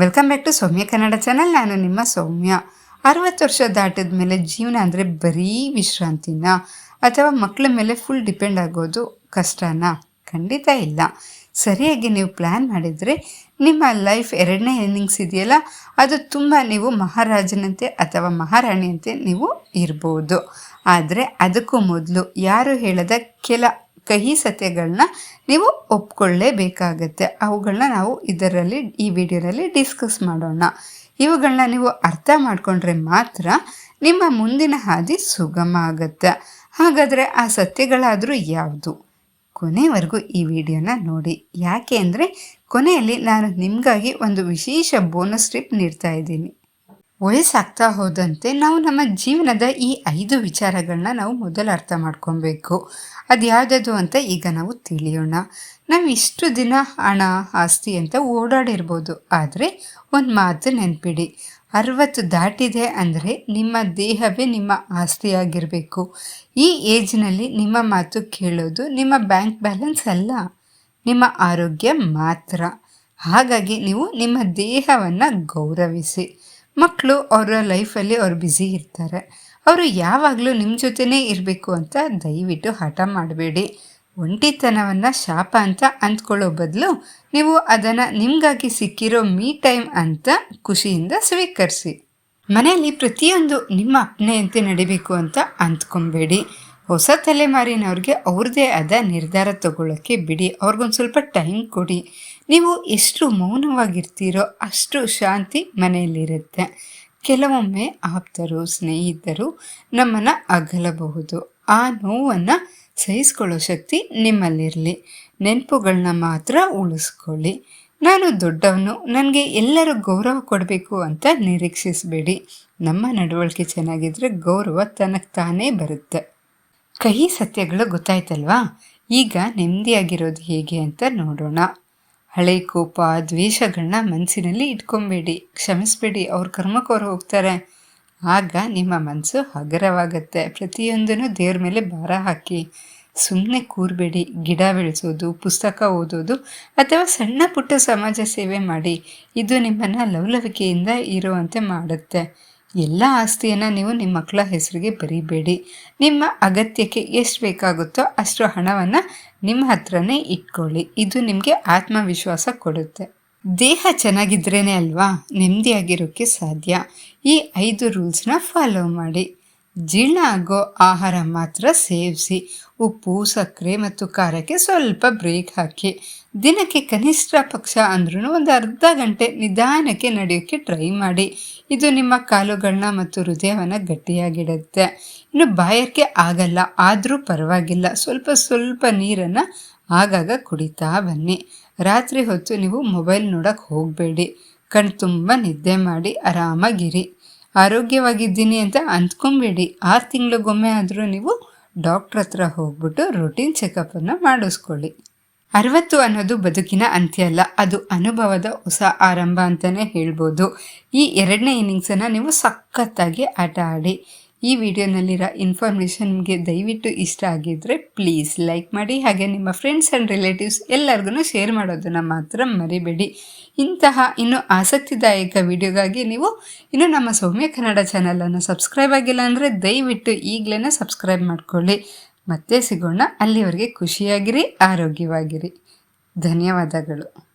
Welcome back to Soumya Kannada channel ನಾನು ನಿಮ್ಮ ಸೌಮ್ಯ. ಅರವತ್ತು ವರ್ಷ ದಾಟಿದ ಮೇಲೆ ಜೀವನ ಅಂದರೆ ಬರೀ ವಿಶ್ರಾಂತಿನ? ಅಥವಾ ಮಕ್ಕಳ ಮೇಲೆ ಫುಲ್ ಡಿಪೆಂಡ್ ಆಗೋದು ಕಷ್ಟನಾ? ಖಂಡಿತ ಇಲ್ಲ. ಸರಿಯಾಗಿ ನೀವು ಪ್ಲ್ಯಾನ್ ಮಾಡಿದರೆ ನಿಮ್ಮ ಲೈಫ್ ಎರಡನೇ ಇನ್ನಿಂಗ್ಸ್ ಇದೆಯಲ್ಲ, ಅದು ತುಂಬ ನೀವು ಮಹಾರಾಜನಂತೆ ಅಥವಾ ಮಹಾರಾಣಿಯಂತೆ ನೀವು ಇರ್ಬೋದು. ಆದರೆ ಅದಕ್ಕೂ ಮೊದಲು ಯಾರು ಹೇಳದ ಕೆಲ ಕಹಿ ಸತ್ಯಗಳನ್ನ ನೀವು ಒಪ್ಕೊಳ್ಳೇಬೇಕಾಗತ್ತೆ. ಅವುಗಳನ್ನ ನಾವು ಇದರಲ್ಲಿ, ಈ ವಿಡಿಯೋದಲ್ಲಿ ಡಿಸ್ಕಸ್ ಮಾಡೋಣ. ಇವುಗಳನ್ನ ನೀವು ಅರ್ಥ ಮಾಡಿಕೊಂಡ್ರೆ ಮಾತ್ರ ನಿಮ್ಮ ಮುಂದಿನ ಹಾದಿ ಸುಗಮ ಆಗುತ್ತೆ. ಹಾಗಾದರೆ ಆ ಸತ್ಯಗಳಾದರೂ ಯಾವುದು? ಕೊನೆವರೆಗೂ ಈ ವಿಡಿಯೋನ ನೋಡಿ. ಯಾಕೆ ಅಂದರೆ ಕೊನೆಯಲ್ಲಿ ನಾನು ನಿಮಗಾಗಿ ಒಂದು ವಿಶೇಷ ಬೋನಸ್ ಟ್ರಿಪ್ ನೀಡ್ತಾ ಇದ್ದೀನಿ. ವಯಸ್ಸಾಗ್ತಾ ಹೋದಂತೆ ನಾವು ನಮ್ಮ ಜೀವನದ ಈ ಐದು ವಿಚಾರಗಳನ್ನ ನಾವು ಮೊದಲು ಅರ್ಥ ಮಾಡ್ಕೊಬೇಕು. ಅದು ಯಾವುದದು ಅಂತ ಈಗ ನಾವು ತಿಳಿಯೋಣ. ನಾವು ಇಷ್ಟು ದಿನ ಹಣ, ಆಸ್ತಿ ಅಂತ ಓಡಾಡಿರ್ಬೋದು. ಆದರೆ ಒಂದು ಮಾತು ನೆನಪಿಡಿ. ಅರವತ್ತು ದಾಟಿದೆ ಅಂದರೆ ನಿಮ್ಮ ದೇಹವೇ ನಿಮ್ಮ ಆಸ್ತಿಯಾಗಿರಬೇಕು. ಈ ಏಜ್ನಲ್ಲಿ ನಿಮ್ಮ ಮಾತು ಕೇಳೋದು ನಿಮ್ಮ ಬ್ಯಾಂಕ್ ಬ್ಯಾಲೆನ್ಸ್ ಅಲ್ಲ. ನಿಮ್ಮ ಆರೋಗ್ಯ ಮಾತ್ರ. ಹಾಗಾಗಿ ನೀವು ನಿಮ್ಮ ದೇಹವನ್ನು ಗೌರವಿಸಿ. ಮಕ್ಕಳು ಅವರ ಲೈಫಲ್ಲಿ ಅವ್ರು ಬ್ಯುಸಿ ಇರ್ತಾರೆ. ಅವರು ಯಾವಾಗಲೂ ನಿಮ್ಮ ಜೊತೆನೇ ಇರಬೇಕು ಅಂತ ದಯವಿಟ್ಟು ಹಠ ಮಾಡಬೇಡಿ. ಒಂಟಿತನವನ್ನು ಶಾಪ ಅಂತ ಅಂದ್ಕೊಳ್ಳೋ ಬದಲು ನೀವು ಅದನ್ನು ನಿಮಗಾಗಿ ಸಿಕ್ಕಿರೋ ಮೀ ಟೈಮ್ ಅಂತ ಖುಷಿಯಿಂದ ಸ್ವೀಕರಿಸಿ. ಮನೆಯಲ್ಲಿ ಪ್ರತಿಯೊಂದು ನಿಮ್ಮ ಅಪ್ಪನೆಯಂತೆ ನಡಿಬೇಕು ಅಂತ ಅಂದ್ಕೊಬೇಡಿ ಹೊಸ ತಲೆಮಾರಿನವ್ರಿಗೆ ಅವ್ರದ್ದೇ ಆದ ನಿರ್ಧಾರ ತಗೊಳ್ಳೋಕ್ಕೆ ಬಿಡಿ. ಅವ್ರಿಗೊಂದು ಸ್ವಲ್ಪ ಟೈಮ್ ಕೊಡಿ. ನೀವು ಎಷ್ಟು ಮೌನವಾಗಿರ್ತೀರೋ ಅಷ್ಟು ಶಾಂತಿ ಮನೆಯಲ್ಲಿರುತ್ತೆ. ಕೆಲವೊಮ್ಮೆ ಆಪ್ತರು, ಸ್ನೇಹಿತರು ನಮ್ಮನ್ನು ಅಗಲಬಹುದು. ಆ ನೋವನ್ನು ಸಹಿಸ್ಕೊಳ್ಳೋ ಶಕ್ತಿ ನಿಮ್ಮಲ್ಲಿರಲಿ. ನೆನಪುಗಳನ್ನ ಮಾತ್ರ ಉಳಿಸ್ಕೊಳ್ಳಿ. ನಾನು ದೊಡ್ಡವನು, ನನಗೆ ಎಲ್ಲರೂ ಗೌರವ ಕೊಡಬೇಕು ಅಂತ ನಿರೀಕ್ಷಿಸಬೇಡಿ. ನಮ್ಮ ನಡವಳಿಕೆ ಚೆನ್ನಾಗಿದ್ದರೆ ಗೌರವ ತನಗೆ ತಾನೇ ಬರುತ್ತೆ. ಕಹಿ ಸತ್ಯಗಳು ಗೊತ್ತಾಯ್ತಲ್ವಾ? ಈಗ ನೆಮ್ಮದಿಯಾಗಿರೋದು ಹೇಗೆ ಅಂತ ನೋಡೋಣ. ಹಳೆ ಕೋಪ ದ್ವೇಷಗಳನ್ನ ಮನಸ್ಸಿನಲ್ಲಿ ಇಟ್ಕೊಬೇಡಿ. ಕ್ಷಮಿಸ್ಬೇಡಿ, ಅವ್ರ ಕರ್ಮಕ್ಕವ್ರು ಹೋಗ್ತಾರೆ. ಆಗ ನಿಮ್ಮ ಮನಸ್ಸು ಹಗರವಾಗತ್ತೆ. ಪ್ರತಿಯೊಂದನ್ನು ದೇವ್ರ ಮೇಲೆ ಭಾರ ಹಾಕಿ. ಸುಮ್ಮನೆ ಕೂರಬೇಡಿ. ಗಿಡ ಬೆಳೆಸೋದು, ಪುಸ್ತಕ ಓದೋದು ಅಥವಾ ಸಣ್ಣ ಪುಟ್ಟ ಸಮಾಜ ಸೇವೆ ಮಾಡಿ. ಇದು ನಿಮ್ಮನ್ನು ಲವಲವಿಕೆಯಿಂದ ಇರುವಂತೆ ಮಾಡುತ್ತೆ. ಎಲ್ಲ ಆಸ್ತಿಯನ್ನು ನೀವು ನಿಮ್ಮ ಮಕ್ಕಳ ಹೆಸರಿಗೆ ಬರೀಬೇಡಿ. ನಿಮ್ಮ ಅಗತ್ಯಕ್ಕೆ ಎಷ್ಟು ಬೇಕಾಗುತ್ತೋ ಅಷ್ಟು ಹಣವನ್ನು ನಿಮ್ಮ ಹತ್ರನೇ ಇಟ್ಕೊಳ್ಳಿ. ಇದು ನಿಮಗೆ ಆತ್ಮವಿಶ್ವಾಸ ಕೊಡುತ್ತೆ. ದೇಹ ಚೆನ್ನಾಗಿದ್ರೇ ಅಲ್ವಾ? ನೆಮ್ಮದಿಯಾಗಿರೋಕ್ಕೆ ಸಾಧ್ಯ. ಈ ಐದು ರೂಲ್ಸ್ನ ಫಾಲೋ ಮಾಡಿ. ಜೀರ್ಣ ಆಗೋ ಆಹಾರ ಮಾತ್ರ ಸೇವಿಸಿ, ಉಪ್ಪು, ಸಕ್ಕರೆ ಮತ್ತು ಖಾರಕ್ಕೆ ಸ್ವಲ್ಪ ಬ್ರೇಕ್ ಹಾಕಿ. ದಿನಕ್ಕೆ ಕನಿಷ್ಠ ಪಕ್ಷ ಅಂದ್ರೂ ಒಂದು ಅರ್ಧ ಗಂಟೆ ನಿಧಾನಕ್ಕೆ ನಡೆಯೋಕ್ಕೆ ಟ್ರೈ ಮಾಡಿ. ಇದು ನಿಮ್ಮ ಕಾಲುಗಳನ್ನ ಮತ್ತು ಹೃದಯವನ್ನು ಗಟ್ಟಿಯಾಗಿಡುತ್ತೆ. ಇನ್ನು ಬಾಯಕ್ಕೆ ಆಗಲ್ಲ, ಆದರೂ ಪರವಾಗಿಲ್ಲ. ಸ್ವಲ್ಪ ಸ್ವಲ್ಪ ನೀರನ್ನು ಆಗಾಗ ಕುಡಿತಾ ಬನ್ನಿ. ರಾತ್ರಿ ಹೊತ್ತು ನೀವು ಮೊಬೈಲ್ ನೋಡೋಕ್ಕೆ ಹೋಗಬೇಡಿ. ಕಣ್ ತುಂಬ ನಿದ್ದೆ ಮಾಡಿ, ಆರಾಮಾಗಿರಿ. ಆರೋಗ್ಯವಾಗಿದ್ದೀನಿ ಅಂತ ಅಂದ್ಕೊಂಬೇಡಿ. ಆರು ತಿಂಗಳಿಗೊಮ್ಮೆ ಆದರೂ ನೀವು ಡಾಕ್ಟ್ರ್ ಹತ್ರ ಹೋಗ್ಬಿಟ್ಟು ರುಟೀನ್ ಚೆಕಪ್ಪನ್ನು ಮಾಡಿಸ್ಕೊಳ್ಳಿ. ಅರವತ್ತು ಅನ್ನೋದು ಬದುಕಿನ ಅಂತ್ಯ ಅಲ್ಲ, ಅದು ಅನುಭವದ ಹೊಸ ಆರಂಭ ಅಂತಲೇ ಹೇಳ್ಬೋದು. ಈ ಎರಡನೇ ಇನ್ನಿಂಗ್ಸನ್ನು ನೀವು ಸಖತ್ತಾಗಿ ಆಟ ಆಡಿ. ಈ ವಿಡಿಯೋನಲ್ಲಿರೋ ಇನ್ಫಾರ್ಮೇಷನ್ ನಿಮಗೆ ದಯವಿಟ್ಟು ಇಷ್ಟ ಆಗಿದ್ದರೆ ಪ್ಲೀಸ್ ಲೈಕ್ ಮಾಡಿ. ಹಾಗೆ ನಿಮ್ಮ ಫ್ರೆಂಡ್ಸ್ ಆ್ಯಂಡ್ ರಿಲೇಟಿವ್ಸ್ ಎಲ್ಲರಿಗೂ ಶೇರ್ ಮಾಡೋದನ್ನು ಮಾತ್ರ ಮರಿಬೇಡಿ. ಇಂತಹ ಇನ್ನೂ ಆಸಕ್ತಿದಾಯಕ ವಿಡಿಯೋಗಾಗಿ ನೀವು ಇನ್ನು ನಮ್ಮ ಸೌಮ್ಯ ಕನ್ನಡ ಚಾನಲನ್ನು ಸಬ್ಸ್ಕ್ರೈಬ್ ಆಗಿಲ್ಲ ಅಂದರೆ ದಯವಿಟ್ಟು ಈಗಲೇ ಸಬ್ಸ್ಕ್ರೈಬ್ ಮಾಡ್ಕೊಳ್ಳಿ. ಮತ್ತೆ ಸಿಗೋಣ. ಅಲ್ಲಿವರೆಗೆ ಖುಷಿಯಾಗಿರಿ, ಆರೋಗ್ಯವಾಗಿರಿ. ಧನ್ಯವಾದಗಳು.